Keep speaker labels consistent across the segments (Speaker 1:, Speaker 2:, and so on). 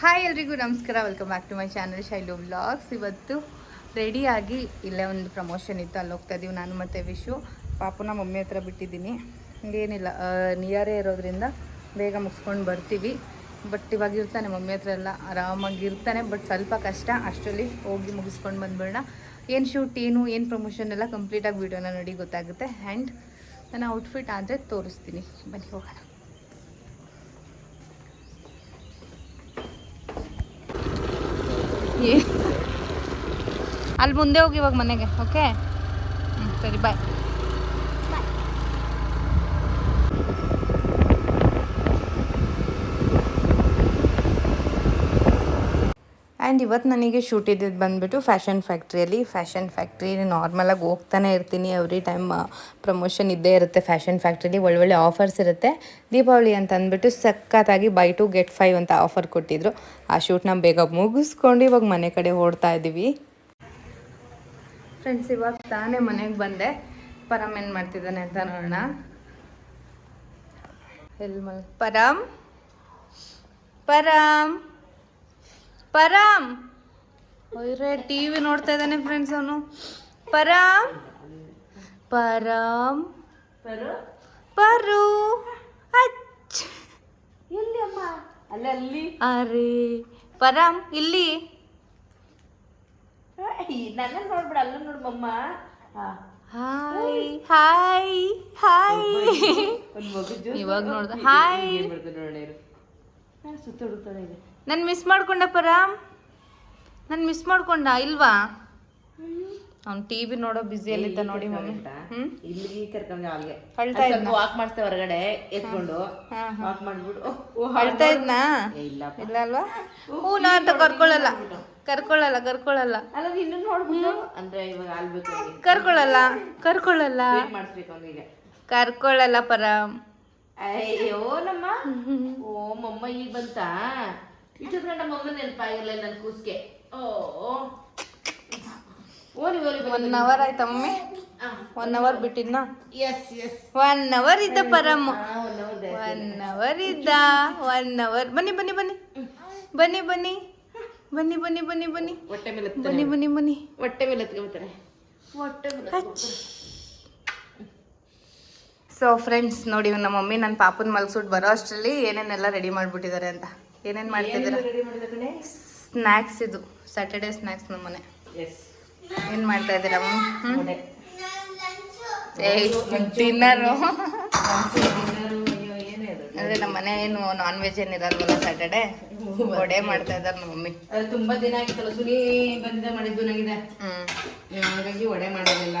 Speaker 1: Hi ಎಲ್ರಿಗೂ ನಮಸ್ಕಾರ. Welcome back to my channel Shailu vlogs ಇವತ್ತು ರೆಡಿಯಾಗಿ ಇಲ್ಲೇ ಒಂದು ಪ್ರಮೋಷನ್ ಇತ್ತು. ಅಲ್ಲಿ ಹೋಗ್ತಾ ಇದ್ದೀವಿ ನಾನು ಮತ್ತು ವಿಶು. ಪಾಪುನ ಮಮ್ಮಿ ಹತ್ರ ಬಿಟ್ಟಿದ್ದೀನಿ. ಏನಿಲ್ಲ ನಿಯರೇ ಇರೋದ್ರಿಂದ ಬೇಗ ಮುಗಿಸ್ಕೊಂಡು ಬರ್ತೀವಿ. ಬಟ್ ಇವಾಗ ಇರ್ತಾನೆ ಮಮ್ಮಿ ಹತ್ರ ಎಲ್ಲ. ಆರಾಮಾಗಿ ಇರ್ತಾನೆ ಬಟ್ ಸ್ವಲ್ಪ ಕಷ್ಟ. ಅಷ್ಟರಲ್ಲಿ ಹೋಗಿ ಮುಗಿಸ್ಕೊಂಡು ಬಂದ್ಬಿಡೋಣ. ಏನು ಶೂಟ್ ಏನು ಏನು ಪ್ರಮೋಷನ್ ಎಲ್ಲ ಕಂಪ್ಲೀಟಾಗಿ ವೀಡಿಯೋನ ನೋಡಿ ಗೊತ್ತಾಗುತ್ತೆ. ಆ್ಯಂಡ್ ನನ್ನ ಔಟ್ಫಿಟ್ ಆದರೆ ತೋರಿಸ್ತೀನಿ. ಬನ್ನಿ ಹೋಗೋಣ. ಅಲ್ಲಿ ಮುಂದೆ ಹೋಗಿ ಇವಾಗ ಮನೆಗೆ ಓಕೆ ಹ್ಞೂ ಸರಿ ಬಾಯ್ ಆ್ಯಂಡ್ ಇವತ್ತು ನನಗೆ ಶೂಟ್ ಇದ್ದಿದ್ದು ಬಂದುಬಿಟ್ಟು ಫ್ಯಾಷನ್ ಫ್ಯಾಕ್ಟ್ರಿಯಲ್ಲಿ ಫ್ಯಾಷನ್ ಫ್ಯಾಕ್ಟ್ರಿ ನಾರ್ಮಲಾಗಿ ಹೋಗ್ತಾನೆ ಇರ್ತೀನಿ. ಎವ್ರಿ ಟೈಮ್ ಪ್ರಮೋಷನ್ ಇದ್ದೇ ಇರುತ್ತೆ ಫ್ಯಾಷನ್ ಫ್ಯಾಕ್ಟ್ರಿಲಿ ಒಳ್ಳೊಳ್ಳೆ ಆಫರ್ಸ್ ಇರುತ್ತೆ. ದೀಪಾವಳಿ ಅಂತ ಅಂದ್ಬಿಟ್ಟು ಸಖತ್ತಾಗಿ ಬೈ ಟು ಗೆಟ್ ಫೈವ್ ಅಂತ ಆಫರ್ ಕೊಟ್ಟಿದ್ರು. ಆ ಶೂಟ್ನ ಬೇಗ ಮುಗಿಸ್ಕೊಂಡು ಇವಾಗ ಮನೆ ಕಡೆ ಓಡ್ತಾ ಇದ್ದೀವಿ. ಫ್ರೆಂಡ್ಸ್ ಇವಾಗ ತಾನೇ ಮನೆಗೆ ಬಂದೆ. ಪರಮ್ ಏನು ಮಾಡ್ತಿದ್ದಾನೆ ಅಂತ ನೋಡೋಣ. ಎಲ್ಲಿ ಮಲ್ ಪರಮ್ ಪರಮ್ ಪರಮ್ ಒಯ್ರೆ ಟಿ ವಿ ನೋಡ್ತಾ ಇದ್ದಾನೆ ಫ್ರೆಂಡ್ಸ್ ಅವನು. ಪರಾಮ್ ಪರಾಮ್ ಪರು. ಅಚ್.
Speaker 2: ಎಲ್ಲಿ ಅಮ್ಮ ಅಲ್ಲ. ಅಲ್ಲಿ
Speaker 1: ಅರೆ ಪರಾಮ್ ಇಲ್ಲಿ.
Speaker 2: ನನ್ನ ನೋಡ್ಬಿಡ ಅಲ್ಲ ನೋಡ್ಬಮ್ಮ.
Speaker 1: Hi hi hi. ಇವಾಗ ನೋಡ್ದ ಹಾಯ್.
Speaker 2: ಸುತ್ತಾಡುತ್ತಾಳೆ ಇದೆ.
Speaker 1: ನನ್ ಮಿಸ್ ಮಾಡ್ಕೊಂಡ ರಾಮ್. ನನ್ ಮಿಸ್ ಮಾಡ್ಕೊಂಡ ಇಲ್ವಾ? ಅವ್ನ್ ಟಿವಿ ನೋಡೋ ಬ್ಯುಸಿಯಲ್ಲಿದ್ದ ನೋಡಿ ಮಮ್ಮಿ.
Speaker 2: ಇಲ್ಲಿಗೆ ಕರ್ಕೊಂಡ್ ಅಲ್ಲಿಗೆ
Speaker 1: ಅಳ್ತಾ
Speaker 2: ಸ್ವಲ್ಪ ವಾಕ್ ಮಾಡ್ತೇ ಹೊರಗಡೆ ಎತ್ಕೊಂಡು.
Speaker 1: ಹಾ,
Speaker 2: ವಾಕ್ ಮಾಡ್ಬಿಟ್ಟು
Speaker 1: ಅಳ್ತಾ ಇದ್ನಾ? ಇಲ್ಲ ಅಲ್ವಾ? ಹ್ಞೂ ನಾ ಅಂತ ಕರ್ಕೊಳ್ಳಲ್ಲ. ಕರ್ಕೊಳ್ಳಲ್ಲ ಕರ್ಕೊಳ್ಳಲ್ಲ.
Speaker 2: ಅಲ್ಲ ಇನ್ನು ನೋಡ್ಬಿಟ್ಟು. ಅಂದ್ರೆ ಇವಾಗ ಆಲ್ಬೇಕು.
Speaker 1: ಕರ್ಕೊಳ್ಳಲ್ಲ ಕರ್ಕೊಳ್ಳಲ್ಲ.
Speaker 2: ಮಾಡಿಸ್ಬೇಕು ಅವನಿಗೆ
Speaker 1: ಕರ್ಕೊಳ್ಳಲ್ಲ ಪರ
Speaker 2: ಅಯ್ಯೋ ನಮ್ಮ ಓ ಮಮ್ಮ ಈಗ ಬಂತಾ? ಇಷ್ಟೊತ್ತು ಗಂಟ ಮಮ್ಮ ನೆನಪಾಗಿಲ್ಲ ನನ್ನ ಕೂಸ್ಗೆ. ಓ ಓಲಿ ಓಲಿ
Speaker 1: ಒನ್ ಅವರ್ ಆಯ್ತಾ ಮಮ್ಮಿ ಒನ್ ಅವರ್ ಬಿಟ್ಟಿದ್ನಾ?
Speaker 2: ಎಸ್ ಎಸ್
Speaker 1: ಒನ್ ಅವರ್ ಇದ್ದ ಪರಮ್ಮ
Speaker 2: ಒನ್ ಅವರ್
Speaker 1: ಇದ್ದ ಒನ್ ಅವರ್ ಬನ್ನಿ ಬನ್ನಿ ಬನ್ನಿ. ಬನ್ನಿ ಬನ್ನಿ. ಬನ್ನಿ ಬನ್ನಿ ಬನ್ನಿ ಬನ್ನಿ.
Speaker 2: ಹೊಟ್ಟೆ ಮೇಲೆ
Speaker 1: ಬನ್ನಿ ಬನ್ನಿ ಬನ್ನಿ.
Speaker 2: ಹೊಟ್ಟೆ ಮೇಲೆ ಹತ್ಕೊಬಿಡ್ತಾರೆ ಹೊಟ್ಟೆ
Speaker 1: ಸೊ ಫ್ರೆಂಡ್ಸ್ ನೋಡಿ ನಮ್ಮ ಮಮ್ಮಿ ನನ್ನ ಪಾಪನ ಮಲ್ಸ್ಬಿಟ್ಟು ಬರೋ ಅಷ್ಟರಲ್ಲಿ ಏನೇನೆಲ್ಲ ರೆಡಿ ಮಾಡಿಬಿಟ್ಟಿದ್ದಾರೆ ಅಂತ. ಏನೇನು ಮಾಡ್ತಿದ್ದೀರಾ? ಸ್ನ್ಯಾಕ್ಸ್ ಇದು. ಸ್ಯಾಟರ್ಡೇ ಸ್ನ್ಯಾಕ್ಸ್ ನಮ್ಮನೆ
Speaker 2: ಎಸ್
Speaker 1: ಏನು ಮಾಡ್ತಾ ಇದ್ದೀರಾ ಡಿನ್ನರು
Speaker 2: ಅಯ್ಯೋ ಏನೇ ಅದು.
Speaker 1: ಅಂದರೆ ನಮ್ಮ ಮನೆ ಏನು ನಾನ್ ವೆಜ್ ಏನ್ ಇರಲ್ವಲ್ಲ ಸ್ಯಾಟರ್ಡೇ ವಡೆ ಮಾಡ್ತಾ ಇದ್ದಾರೆ ನಮ್ಮ ಮಮ್ಮಿ.
Speaker 2: ತುಂಬಾ ದಿನ ಆಗಿತ್ತಲ್ಲ ಸುನಿ ಬಂದಿದ್ದ ಮಾಡಿದ್ದು ನನಗಿದೆ. ಹಾಗಾಗಿ ವಡೆ ಮಾಡೋದಿಲ್ಲ.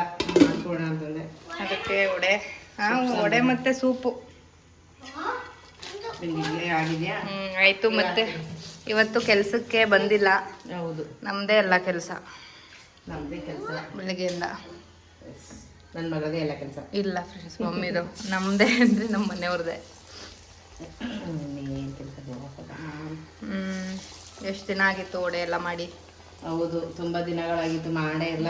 Speaker 2: ಅಂತಂದೆ.
Speaker 1: ಅದಕ್ಕೆ ವಡೆ. ಹಾಂ ವಡೆ ಮತ್ತೆ ಸೂಪು.
Speaker 2: ಆಗಿದೆಯಾ
Speaker 1: ಹ್ಞೂ ಆಯಿತು ಮತ್ತೆ ಇವತ್ತು ಕೆಲಸಕ್ಕೆ ಬಂದಿಲ್ಲ.
Speaker 2: ಹೌದು.
Speaker 1: ನಮ್ಮದೇ ಎಲ್ಲ ಕೆಲಸ.
Speaker 2: ನಮ್ದೇ ಕೆಲಸ.
Speaker 1: ಬೆಳಿಗ್ಗೆಯಿಂದ.
Speaker 2: ನನ್ನ ಮಗದೇ ಎಲ್ಲ ಕೆಲಸ.
Speaker 1: ಇಲ್ಲ ಫ್ರೆಂಡ್ಸ್ ಮಮ್ಮಿದು. ನಮ್ಮದೇ ಅಂದರೆ ನಮ್ಮ ಮನೆಯವ್ರದ್ದೇ
Speaker 2: ಏನು ಕೆಲಸ
Speaker 1: ಹ್ಞೂ ಎಷ್ಟು ದಿನ ಆಗಿತ್ತು ವಡೆ ಎಲ್ಲ ಮಾಡಿ?
Speaker 2: ಹೌದು ತುಂಬಾ ದಿನಗಳಾಗಿತ್ತು ಮಾಡೇ ಇಲ್ಲ.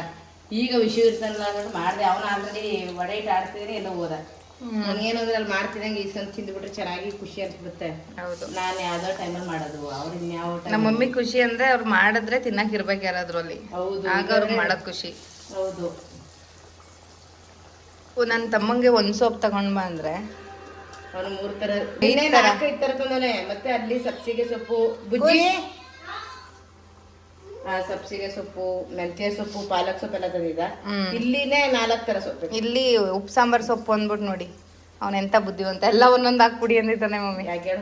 Speaker 2: ಈಗ ವಿಷಯ ಇರ್ತಾನೆ ಮಾಡಿದೆ. ಅವನ ಆಲ್ರೆಡಿ ಒಡೆ ಇಟ್ಟು ಆಡ್ತಿದ್ರೆ ಎಲ್ಲ ಹೋದ. ಅಂದ್ರೆ ಅಲ್ಲಿ ಮಾಡ್ತಿದಂಗೆ ಇಸ್ಕೊಂಡು ತಿಂದ್ಬಿಟ್ರೆ ಚೆನ್ನಾಗಿ ಖುಷಿ ಅನ್ಸ್ಬಿಡುತ್ತೆ.
Speaker 1: ಹೌದು.
Speaker 2: ನಾನು ಯಾವ್ದೋ ಟೈಮಲ್ಲಿ ಮಾಡೋದು ಅವ್ರು ಇನ್ಯಾವ
Speaker 1: ನಮ್ಮ ಮಮ್ಮಿ ಖುಷಿ ಅಂದ್ರೆ ಅವ್ರು ಮಾಡಿದ್ರೆ ತಿನ್ನಕ್ ಇರ್ಬೇಕು ಯಾರಾದ್ರೂ ಅಲ್ಲಿ
Speaker 2: ಹೌದು
Speaker 1: ಆಗ ಅವ್ರಿಗೆ ಮಾಡೋದು ಖುಷಿ.
Speaker 2: ಹೌದು.
Speaker 1: ನನ್ನ ತಮ್ಮಂಗೆ ಒಂದು ಸೋಪ್ ತಗೊಂಡ್ ಬಾ ಅಂದ್ರೆ.
Speaker 2: ಅವನು ಮೂರ್ ತರ
Speaker 1: ಐದ್ ತರ.
Speaker 2: ತಂದವನೆ ಮತ್ತೆ ಅಲ್ಲಿ ಸಬ್ಸಿಗೆ ಸೊಪ್ಪು. ಬುಜ್ಜಿ! ಸಬ್ಸಿಗೆ ಸೊಪ್ಪು ಮೆಂತ್ಯ ಸೊಪ್ಪು ಪಾಲಕ್ ಸೊಪ್ಪು ಎಲ್ಲ ತಂದಿದ್ದ. ಇಲ್ಲಿನೇ ನಾಲ್ಕು ತರ ಸೊಪ್ಪು
Speaker 1: ಇಲ್ಲಿ ಉಪ್ಪು ಸಾಂಬಾರ್ ಸೊಪ್ಪು ಅಂದ್ಬಿಟ್ಟು ನೋಡಿ. ಅವನ ಎಂತ ಬುದ್ಧಿವಂತ ಎಲ್ಲ ಒಂದೊಂದು ಹಾಕ್ಬಿಡಿ ಅಂದಿದ್ದಾನೆ ಮಮ್ಮಿ.
Speaker 2: ಯಾಕೆ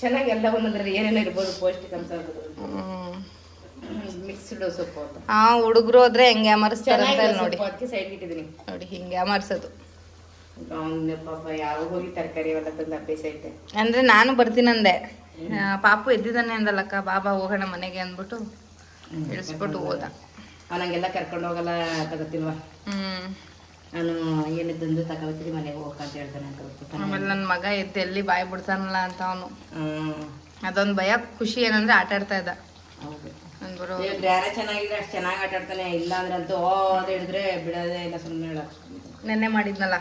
Speaker 2: ಚೆನ್ನಾಗಿ ಎಲ್ಲ ಒಂದೊಂದ್ರೆ ಏನೇನೋ ಇರ್ಬೋದು ಪೌಷ್ಟಿಕಾಂಶ ಮಿಕ್ಸ್ಡ್ ಸೊಪ್ಪು
Speaker 1: ಹಾ ಹುಡುಗರು ಹೋದ್ರೆ ಹೆಂಗೆ ಅಮರ್ಸ್ತಾರೆ ಅಂತ ನೋಡಿ.
Speaker 2: ಅದಕ್ಕೆ ಸೈಡ್ ಇಟ್ಟಿದ್ದೀನಿ.
Speaker 1: ನೋಡಿ ಹಿಂಗೆ ಅಮರ್ಸೋದು.
Speaker 2: ಪಾಪ ಯಾವಾಗ ಹೋಗಿ ತರಕಾರಿ ಅವೆಲ್ಲ ತಂದು ಅಭ್ಯಾಸ ಐತೆ.
Speaker 1: ಅಂದ್ರೆ ನಾನು ಬರ್ತೀನಂದೆ. ಪಾಪು ಎದ್ದಿದ್ದಾನೆ ಅಂದಲ್ಲಕ್ಕ ಬಾಬಾ ಹೋಗೋಣ ಮನೆಗೆ ಅಂದ್ಬಿಟ್ಟು. ಇಳಿಸ್ಬಿಟ್ಟು ಹೋದ
Speaker 2: ಅವನಂಗೆಲ್ಲ ಕರ್ಕೊಂಡು ಹೋಗಲ್ಲ ತಗೋತಿಲ್ವಾ? ನಾನು ಏನಿದ್ದಂದು ತಗೋತೀನಿ ಮನೆಗೆ ಹೋಗಂತ ಹೇಳ್ತಾನೆ ಅಂತ
Speaker 1: ಆಮೇಲೆ ನನ್ನ ಮಗ ಎದ್ದು ಎಲ್ಲಿ ಬಾಯಿ ಬಿಡ್ತಾನಲ್ಲ ಅಂತ ಅವನು. ಅದೊಂದು ಭಯ ಖುಷಿ ಏನಂದ್ರೆ ಆಟ ಆಡ್ತಾ ಇದ್ದ.
Speaker 2: ಜ್ಞಾನ ಚೆನ್ನಾಗಿದ್ರೆ ಅಷ್ಟು ಚೆನ್ನಾಗಿ ಆಟ ಆಡ್ತಾನೆ. ಇಲ್ಲ ಅಂದ್ರೆ ಅಂತೂ ಓ ಅದು ಹಿಡಿದ್ರೆ ಬಿಡೋದೇ ಇಲ್ಲ ಸುಮ್ಮನೆ ಹೇಳ
Speaker 1: ನೆನ್ನೆ ಮಾಡಿದ್ನಲ್ಲ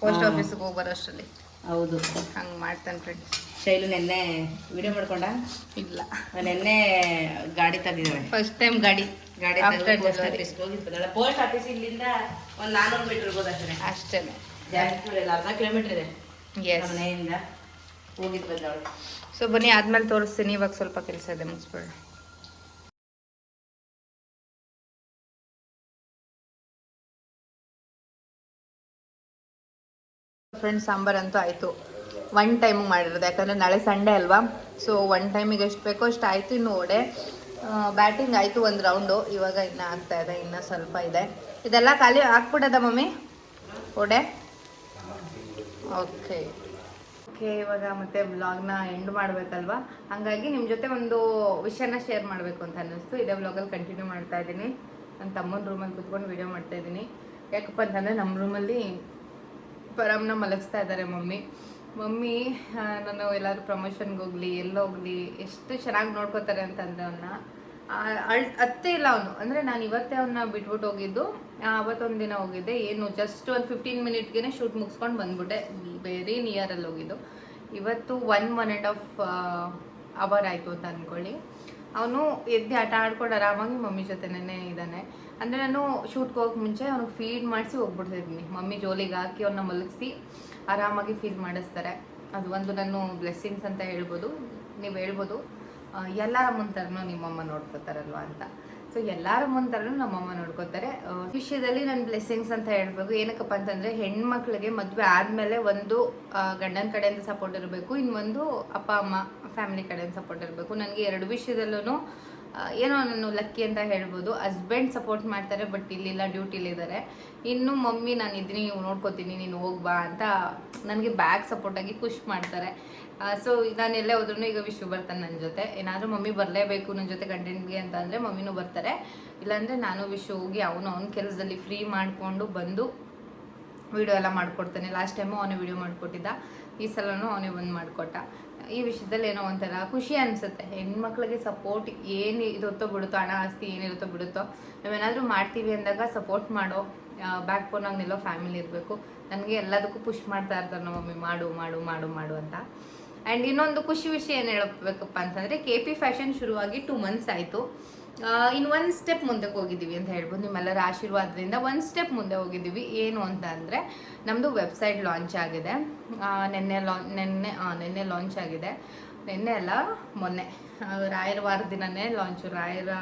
Speaker 1: ಪೋಸ್ಟ್ ಆಫೀಸಿಗೆ ಹೋಗಿ ಬರೋಷ್ಟರಲ್ಲಿ.
Speaker 2: ಹೌದು.
Speaker 1: ಹಂಗೆ ಮಾಡ್ತಾನೆ ಫ್ರೆಂಡ್ಸ್
Speaker 2: ಶೈಲು ನೆನ್ನೆ ವಿಡಿಯೋ ಮಾಡ್ಕೊಂಡ?
Speaker 1: ಇಲ್ಲ.
Speaker 2: ನೆನ್ನೆ ಗಾಡಿ ತಂದಿದ್ದಾಳೆ.
Speaker 1: ಫಸ್ಟ್ ಟೈಮ್ ಗಾಡಿ.
Speaker 2: ಗಾಡಿ ಪೋಸ್ಟ್. ಆಫೀಸ್ ಹೋಗಿರ್ತದಲ್ಲ ಪೋಸ್ಟ್ ಆಫೀಸ್ ಇಲ್ಲಿಂದ ಒಂದು ನಾನ್ನೂರು ಮೀಟರ್ ಇರ್ಬೋದು ಅಷ್ಟೇ.
Speaker 1: ಅಷ್ಟೇ
Speaker 2: ಜಾಸ್ತಿ ಇಲ್ಲ ಅರ್ಧ ಕಿಲೋಮೀಟರ್ ಇದೆ. ಮನೆಯಿಂದ ಹೋಗಿದ್ದು ಬಂದವಳು.
Speaker 1: ಸೊ ಬನ್ನಿ ಆದ್ಮೇಲೆ ತೋರಿಸ್ತೀನಿ. ಇವಾಗ ಸ್ವಲ್ಪ ಕೆಲಸ ಇದೆ ಮುಗಿಸ್ಬೇಡ. ಫ್ರೆಂಡ್ ಸಾಂಬಾರ್ ಅಂತೂ ಆಯಿತು. ಒನ್ ಟೈಮ್ ಮಾಡಿರೋದು, ಯಾಕಂದರೆ ನಾಳೆ ಸಂಡೇ ಅಲ್ವಾ? ಸೊ ಒನ್ ಟೈಮಿಗೆ ಎಷ್ಟು ಬೇಕೋ ಅಷ್ಟು ಆಯಿತು ಇನ್ನು ಓಡೆ. ಬ್ಯಾಟಿಂಗ್ ಆಯಿತು ಒಂದು ರೌಂಡು ಇವಾಗ ಇನ್ನು ಆಗ್ತಾ ಇದೆ, ಇನ್ನು ಸ್ವಲ್ಪ ಇದೆ. ಇದೆಲ್ಲ ಖಾಲಿ ಹಾಕ್ಬಿಡದ ಮಮ್ಮಿ? ಓಡೆ? ಓಕೆ ಓಕೆ ಇವಾಗ ಮತ್ತೆ ವ್ಲಾಗ್ನ ಎಂಡ್ ಮಾಡಬೇಕಲ್ವಾ? ಹಾಗಾಗಿ ನಿಮ್ಮ ಜೊತೆ ಒಂದು ವಿಷಯನ ಶೇರ್ ಮಾಡಬೇಕು ಅಂತ ಅನ್ನಿಸ್ತು. ಇದೇ ವ್ಲಾಗಲ್ಲಿ ಕಂಟಿನ್ಯೂ ಮಾಡ್ತಾ ಇದ್ದೀನಿ. ನನ್ನ ತಮ್ಮನ ರೂಮಲ್ಲಿ ಕುತ್ಕೊಂಡು ವಿಡಿಯೋ ಮಾಡ್ತಾ ಇದ್ದೀನಿ. ಯಾಕಪ್ಪ ಅಂತಂದರೆ ನಮ್ಮ ರೂಮಲ್ಲಿ ಪರಮ್ನ ಮಲಗಿಸ್ತಾ ಇದ್ದಾರೆ ಮಮ್ಮಿ. ಮಮ್ಮಿ ನಾನು ಎಲ್ಲಾದರೂ ಪ್ರಮೋಷನ್ಗೆ ಹೋಗ್ಲಿ ಎಲ್ಲೋಗ್ಲಿ ಎಷ್ಟು ಚೆನ್ನಾಗಿ ನೋಡ್ಕೋತಾರೆ ಅಂತಂದರೆ ಅವನ್ನ ಅಳ್, ಅತ್ತೇ ಇಲ್ಲ ಅವನು. ಅಂದರೆ ನಾನು ಇವತ್ತೇ ಅವನ್ನ ಬಿಟ್ಬಿಟ್ಟು ಹೋಗಿದ್ದು ಅವತ್ತೊಂದು ದಿನ ಹೋಗಿದ್ದೆ. ಏನು ಜಸ್ಟ್ ಒಂದು ಫಿಫ್ಟೀನ್ ಮಿನಿಟ್ಗೆ ಶೂಟ್ ಮುಗಿಸ್ಕೊಂಡು ಬಂದ್ಬಿಟ್ಟೆ. ವೆರಿ ನಿಯರಲ್ಲಿ ಹೋಗಿದ್ದು. ಇವತ್ತು one one and half hour ಆಯಿತು ಅಂತ ಅಂದ್ಕೊಳ್ಳಿ ಅವನು ಎದ್ದು ಆಟ ಆಡ್ಕೊಂಡು ಆರಾಮಾಗಿ ಮಮ್ಮಿ ಜೊತೆನೇ ಇದ್ದಾನೆ. ಅಂದರೆ ನಾನು ಶೂಟ್ಗೆ ಹೋಗಕ್ಕೆ ಮುಂಚೆ ಅವ್ನಿಗೆ ಫೀಡ್ ಮಾಡಿಸಿ ಹೋಗ್ಬಿಡ್ತಿದ್ದೀನಿ ಮಮ್ಮಿ ಜೋಲಿಗೆ ಹಾಕಿ ಅವನ್ನ ಮಲಗಿಸಿ ಆರಾಮಾಗಿ ಫೀಲ್ ಮಾಡಿಸ್ತಾರೆ. ಅದು ಒಂದು ನಾನು ಬ್ಲೆಸ್ಸಿಂಗ್ಸ್ ಅಂತ ಹೇಳ್ಬೋದು. ನೀವು ಹೇಳ್ಬೋದು. ಎಲ್ಲರ ಮುಂತರನು ನಿಮ್ಮಮ್ಮ ನೋಡ್ಕೋತಾರಲ್ವ ಅಂತ. ಸೊ ಎಲ್ಲರ ಮುಂತರನು ನಮ್ಮಮ್ಮ ನೋಡ್ಕೋತಾರೆ. ವಿಷಯದಲ್ಲಿ ನನ್ನ ಬ್ಲೆಸ್ಸಿಂಗ್ಸ್ ಅಂತ ಹೇಳ್ಬೇಕು. ಏನಕ್ಕಪ್ಪ ಅಂತಂದರೆ ಹೆಣ್ಮಕ್ಳಿಗೆ ಮದುವೆ ಆದಮೇಲೆ ಒಂದು ಗಂಡನ ಕಡೆಯಿಂದ ಸಪೋರ್ಟ್ ಇರಬೇಕು. ಇನ್ನೊಂದು ಅಪ್ಪ, ಅಮ್ಮ ಫ್ಯಾಮಿಲಿ ಕಡೆಯಿಂದ ಸಪೋರ್ಟ್ ಇರಬೇಕು. ನನಗೆ ಎರಡು ವಿಷಯದಲ್ಲೂ ಏನೋ ನಾನು ಲಕ್ಕಿ ಅಂತ ಹೇಳ್ಬೋದು. ಹಸ್ಬೆಂಡ್ ಸಪೋರ್ಟ್ ಮಾಡ್ತಾರೆ ಬಟ್ ಇಲ್ಲಿಲ್ಲ ಡ್ಯೂಟಿಲಿದ್ದಾರೆ ಇನ್ನು ಮಮ್ಮಿ, ನಾನು ಇದ್ದೀನಿ ನೀವು ನೋಡ್ಕೋತೀನಿ, ನೀನು ಹೋಗ್ಬಾ ಅಂತ ನನಗೆ ಬ್ಯಾಗ್ ಸಪೋರ್ಟಾಗಿ ಖುಷ್ ಮಾಡ್ತಾರೆ. ಸೊ ನಾನು ಎಲ್ಲೇ ಹೋದ್ರೂ ಈಗ ವಿಶ್ವ ಬರ್ತಾನೆ ನನ್ನ ಜೊತೆ. ಏನಾದರೂ ಮಮ್ಮಿ ಬರಲೇಬೇಕು ನನ್ನ ಜೊತೆ ಕಂಟೆಂಟ್ಗೆ ಅಂತ ಅಂದರೆ ಮಮ್ಮಿನೂ ಬರ್ತಾರೆ. ಇಲ್ಲಾಂದರೆ ನಾನು ವಿಶ್ವ ಹೋಗಿ ಅವನು ಅವ್ನ ಕೆಲಸದಲ್ಲಿ ಫ್ರೀ ಮಾಡಿಕೊಂಡು ಬಂದು ವಿಡಿಯೋ ಎಲ್ಲ ಮಾಡಿಕೊಡ್ತಾನೆ. ಲಾಸ್ಟ್ ಟೈಮು ಅವನೇ ವಿಡಿಯೋ ಮಾಡಿಕೊಟ್ಟಿದ್ದ. ಈ ಸಲನೂ ಅವನೇ ಬಂದು ಮಾಡಿಕೊಟ್ಟ. ಈ ವಿಷಯದಲ್ಲಿ ಏನೋ ಒಂಥರ ಖುಷಿ ಅನಿಸುತ್ತೆ. ಹೆಣ್ಮಕ್ಳಿಗೆ ಸಪೋರ್ಟ್ ಏನು ಇರುತ್ತೋ ಬಿಡುತ್ತೋ, ಹಣ, ಆಸ್ತಿ ಏನಿರುತ್ತೋ ಬಿಡುತ್ತೋ, ನಾವೇನಾದರೂ ಮಾಡ್ತೀವಿ ಅಂದಾಗ ಸಪೋರ್ಟ್ ಮಾಡೋ ಬ್ಯಾಕ್ ಬೋನಾಗಿ ನಿಲ್ಲೋ ಫ್ಯಾಮಿಲಿ ಇರಬೇಕು. ನನಗೆ ಎಲ್ಲದಕ್ಕೂ ಪುಷ್ ಮಾಡ್ತಾ ಇರ್ತಾರೆ ನಮ್ಮ ಮಮ್ಮಿ ಮಾಡು ಮಾಡು ಮಾಡು ಮಾಡು ಅಂತ. ಆ್ಯಂಡ್ ಇನ್ನೊಂದು ಖುಷಿ ವಿಷಯ ಏನು ಹೇಳಬೇಕಪ್ಪ ಅಂತಂದರೆ ಕೆ ಪಿ ಫ್ಯಾಷನ್ ಶುರುವಾಗಿ ಟೂ ಮಂತ್ಸ್ ಆಯಿತು. ಇನ್ನು ಒಂದು ಸ್ಟೆಪ್ ಮುಂದಕ್ಕೆ ಹೋಗಿದ್ದೀವಿ ಅಂತ ಹೇಳ್ಬೋದು. ನಿಮ್ಮೆಲ್ಲರ ಆಶೀರ್ವಾದದಿಂದ ಒಂದು ಸ್ಟೆಪ್ ಮುಂದೆ ಹೋಗಿದ್ದೀವಿ. ಏನು ಅಂತ ಅಂದರೆ ನಮ್ಮದು ವೆಬ್ಸೈಟ್ ಲಾಂಚ್ ಆಗಿದೆ. ನಿನ್ನೆ ಲಾ ನಿನ್ನೆ ನಿನ್ನೆ ಲಾಂಚ್ ಆಗಿದೆ. ನಿನ್ನೆ ಅಲ್ಲ, ಮೊನ್ನೆ. ರಾಯರ ವಾರ ದಿನನೇ ಲಾಂಚು ರಾಯರ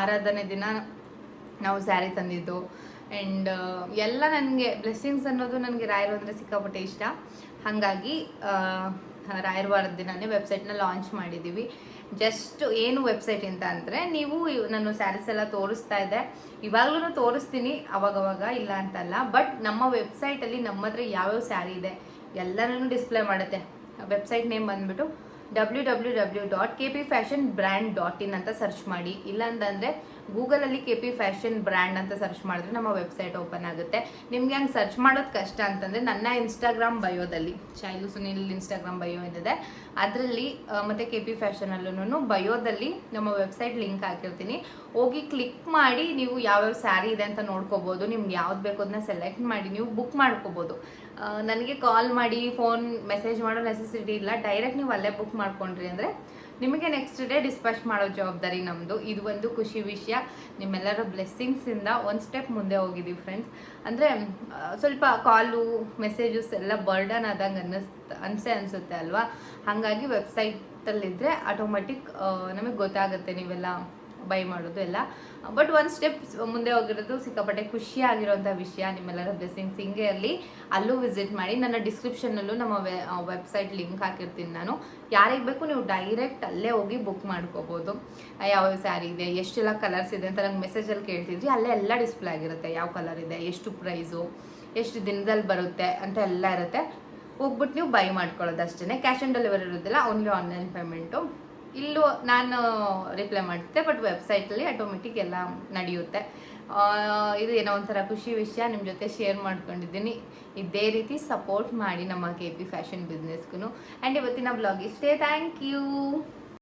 Speaker 1: ಆರಾಧನೆ ದಿನ ನಾವು ಸ್ಯಾರಿ ತಂದಿದ್ದು. ಆ್ಯಂಡ್ ಎಲ್ಲ ನನಗೆ ಬ್ಲೆಸ್ಸಿಂಗ್ಸ್ ಅನ್ನೋದು ನನಗೆ ರಾಯರು ಅಂದರೆ ಸಿಕ್ಕಾಪಟ್ಟೆ ಇಷ್ಟ. ಹಾಗಾಗಿ ಆ, ರಾಯರ ವೆಬ್ಸೈಟ್ ದಿನನೇ ವೆಬ್ಸೈಟ್ನ ಲಾಂಚ್ ಮಾಡಿದ್ದೀವಿ ಜಸ್ಟ್ ಏನು ವೆಬ್ಸೈಟ್ ಅಂತ ಅಂದರೆ ನೀವು ನಾನು ಸ್ಯಾರೀಸ್ ಎಲ್ಲ ತೋರಿಸ್ತಾ ಇದ್ದೆ ಇವಾಗಲೂ ತೋರಿಸ್ತೀನಿ ಅವಾಗವಾಗ ಇಲ್ಲ ಅಂತಲ್ಲ. ಬಟ್ ನಮ್ಮ ವೆಬ್ಸೈಟಲ್ಲಿ ನಮ್ಮ ಹತ್ರ ಯಾವ್ಯಾವ ಸ್ಯಾರಿ ಇದೆ ಎಲ್ಲನೂ ಡಿಸ್ಪ್ಲೇ ಮಾಡುತ್ತೆ. ವೆಬ್ಸೈಟ್ ನೇಮ್ ಬಂದ್ಬಿಟ್ಟು W W W dot K P fashion brand dot in ಅಂತ ಸರ್ಚ್ ಮಾಡಿ. ಇಲ್ಲ ಅಂತಂದರೆ ಗೂಗಲಲ್ಲಿ ಕೆ ಪಿ ಫ್ಯಾಷನ್ ಬ್ರ್ಯಾಂಡ್ ಅಂತ ಸರ್ಚ್ ಮಾಡಿದ್ರೆ ನಮ್ಮ ವೆಬ್ಸೈಟ್ ಓಪನ್ ಆಗುತ್ತೆ. ನಿಮಗೆ ಹಂಗೆ ಸರ್ಚ್ ಮಾಡೋದು ಕಷ್ಟ ಅಂತಂದರೆ ನನ್ನ ಇನ್ಸ್ಟಾಗ್ರಾಮ್ ಬಯೋದಲ್ಲಿ ಶೈಲು ಸುನಿಲ್ ಇನ್ಸ್ಟಾಗ್ರಾಮ್ ಬಯೋ ಏನಿದೆ. ಅದರಲ್ಲಿ ಮತ್ತು ಕೆ ಪಿ ಫ್ಯಾಷನಲ್ಲೂ ಬಯೋದಲ್ಲಿ ನಮ್ಮ ವೆಬ್ಸೈಟ್ ಲಿಂಕ್ ಹಾಕಿರ್ತೀನಿ. ಹೋಗಿ ಕ್ಲಿಕ್ ಮಾಡಿ ನೀವು ಯಾವ್ಯಾವ ಸ್ಯಾರಿ ಇದೆ ಅಂತ ನೋಡ್ಕೋಬೋದು. ನಿಮ್ಗೆ ಯಾವ್ದು ಬೇಕು ಅದನ್ನ ಸೆಲೆಕ್ಟ್ ಮಾಡಿ ನೀವು ಬುಕ್ ಮಾಡ್ಕೋಬೋದು. ನನಗೆ ಕಾಲ್ ಮಾಡಿ ಫೋನ್ ಮೆಸೇಜ್ ಮಾಡೋ ನೆಸೆಸಿಟಿ ಇಲ್ಲ. ಡೈರೆಕ್ಟ್ ನೀವು ಅಲ್ಲೇ ಬುಕ್ ಮಾಡ್ಕೊಂಡ್ರಿ ಅಂದರೆ ನಿಮಗೆ ನೆಕ್ಸ್ಟ್ ಡೇ ಡಿಸ್ಪ್ಯಾಚ್ ಮಾಡೋ ಜವಾಬ್ದಾರಿ ನಮ್ಮದು ಇದು ಒಂದು ಖುಷಿ ವಿಷಯ. ನಿಮ್ಮೆಲ್ಲರ ಬ್ಲೆಸ್ಸಿಂಗ್ಸಿಂದ ಒಂದು ಸ್ಟೆಪ್ ಮುಂದೆ ಹೋಗಿದ್ದೀವಿ ಫ್ರೆಂಡ್ಸ್ ಅಂದರೆ ಸ್ವಲ್ಪ ಕಾಲು ಮೆಸೇಜಸ್ ಎಲ್ಲ ಬರ್ಡನ್ ಆದಂಗೆ ಅನ್ನಿಸ್ ಅನಿಸೆ ಅನಿಸುತ್ತೆ ಅಲ್ವಾ? ಹಾಗಾಗಿ ವೆಬ್ಸೈಟಲ್ಲಿದ್ದರೆ ಆಟೋಮೆಟಿಕ್ ನಮಗೆ ಗೊತ್ತಾಗುತ್ತೆ ನೀವೆಲ್ಲ. ಬೈ ಮಾಡೋದು ಎಲ್ಲ. ಬಟ್ ಒಂದು ಸ್ಟೆಪ್ ಮುಂದೆ ಹೋಗಿರೋದು ಸಿಕ್ಕಾಪಟ್ಟೆ ಖುಷಿ ಆಗಿರೋಂಥ ವಿಷಯ ನಿಮ್ಮೆಲ್ಲರ ಬ್ಲೆಸ್ಸಿಂಗ್ಸ್ ಹಿಂಗೆ ಇರಲಿ, ಅಲ್ಲೂ ವಿಸಿಟ್ ಮಾಡಿ. ನನ್ನ ಡಿಸ್ಕ್ರಿಪ್ಷನ್ನಲ್ಲೂ ನಮ್ಮ ವೆಬ್ಸೈಟ್ ಲಿಂಕ್ ಹಾಕಿರ್ತೀನಿ ನಾನು. ಯಾರಿಗೆ ಬೇಕು ನೀವು ಡೈರೆಕ್ಟ್ ಅಲ್ಲೇ ಹೋಗಿ ಬುಕ್ ಮಾಡ್ಕೋಬೋದು. ಯಾವ ಸ್ಯಾರಿ ಇದೆ, ಎಷ್ಟೆಲ್ಲ ಕಲರ್ಸ್ ಇದೆ ಅಂತ ನಂಗೆ ಮೆಸೇಜಲ್ಲಿ ಕೇಳ್ತಿದ್ರಿ. ಅಲ್ಲೇ ಎಲ್ಲ ಡಿಸ್ಪ್ಲೇ ಆಗಿರುತ್ತೆ ಯಾವ ಕಲರ್ ಇದೆ, ಎಷ್ಟು ಪ್ರೈಸು ಎಷ್ಟು ದಿನದಲ್ಲಿ ಬರುತ್ತೆ ಅಂತ ಎಲ್ಲ ಇರುತ್ತೆ. ಹೋಗ್ಬಿಟ್ಟು ನೀವು ಬೈ ಮಾಡ್ಕೊಳ್ಳೋದು ಅಷ್ಟೇ ಕ್ಯಾಶ್ ಆನ್ ಡೆಲಿವರಿ ಇರೋದಿಲ್ಲ ಓನ್ಲಿ ಆನ್ಲೈನ್ ಪೇಮೆಂಟು ಇಲ್ಲೂ ನಾನು ರಿಪ್ಲೈ ಮಾಡ್ತೆ ಬಟ್ ವೆಬ್ಸೈಟಲ್ಲಿ ಆಟೋಮೆಟಿಕ್ ಎಲ್ಲ ನಡೆಯುತ್ತೆ. ಇದು ಏನೋ ಒಂಥರ ಖುಷಿ ವಿಷಯ ನಿಮ್ಮ ಜೊತೆ ಶೇರ್ ಮಾಡ್ಕೊಂಡಿದ್ದೀನಿ. ಇದೇ ರೀತಿ ಸಪೋರ್ಟ್ ಮಾಡಿ ನಮ್ಮ ಕೆ ಪಿ ಫ್ಯಾಷನ್ ಬಿಸ್ನೆಸ್ಗೂ ಆ್ಯಂಡ್ ಇವತ್ತಿನ ಬ್ಲಾಗ್ ಇಷ್ಟೇ. Thank you